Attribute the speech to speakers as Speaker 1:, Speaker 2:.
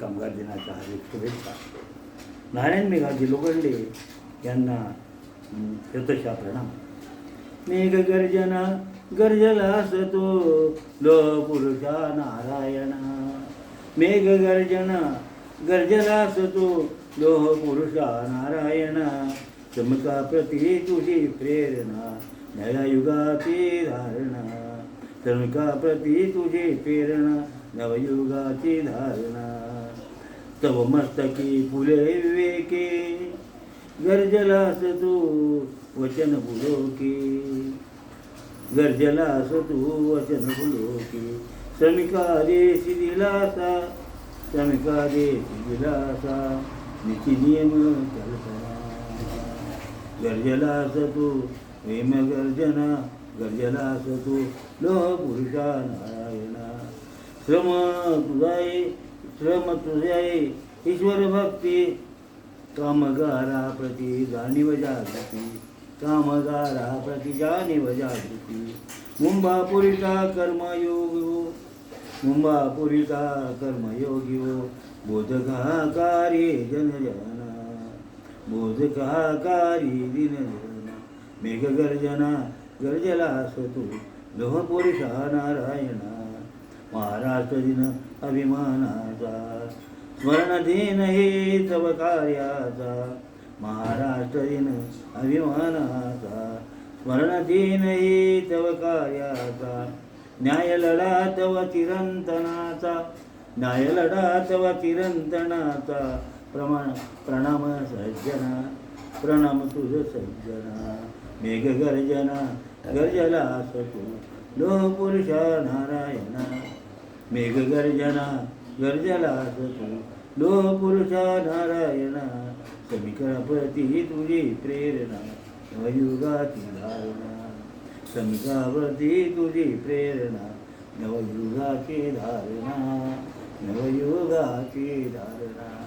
Speaker 1: कामगार दिनाच्या हार्दिक शुभेच्छा. नारायण मेघाजी लोखंडे यांना हं, शतशा प्रणाम. मेघ गर्जना गर्जला असतो लो पुरुषा नारायणा. मेघ गर्जना गर्जला असतो लोह पुरुषा नारायणा. चमका प्रती तुझी प्रेरणा नया युगाची धारणा. चमका प्रती तुझी प्रेरणा नवयुगाची धारणा. तव मस्तकी फुले विवेके गर्जलास तू वचन बुलोके. गर्जलास तू वचन बुलोके. समिका देशी दिलासा समिका देशी दिलासा निती नियम कल्पना गर्जलास तू प्रेम गर्जना गर्जलास तू लोह पुरुषा नारायणा. श्रम तुझाई श्रम तुझाई ईश्वर भक्ती. कामगारा प्रति जाणीव जागृती. कामगारा प्रति जाणीव जागृती. मुंबापुरीचा कर्मयोग हो. मुंबापुरीचा कर्मयोगी हो. बोधका कार्ये जनजना बोधका कार्ये दिनजना मेघगर्जना गर्जला असतो लोहपुरुषा नारायणा. दिन अभिमानाचा. स्मरण दिन हे तव कार्याचा. महाराष्ट्र दिन अभिमानाचा. स्मरण दिन हे तव कार्याचा. न्याय लढा तव चिरंतनाचा. न्याय लढा तव चिरंतनाचा. प्रमाण प्रणाम सज्जना. प्रणाम तुझ सज्जना. मेघ गर्जना गर्जला असतो लोह पुरुषा नारायणा. मेघ गर्जना गर्जला लोह पुरुषा नारायणा समीकराप्रती तुझी प्रेरणा नवयुगाची धारणा. समीकाप्रती तुझी प्रेरणा नवयुगाची धारणा नवयुगाची धारणा.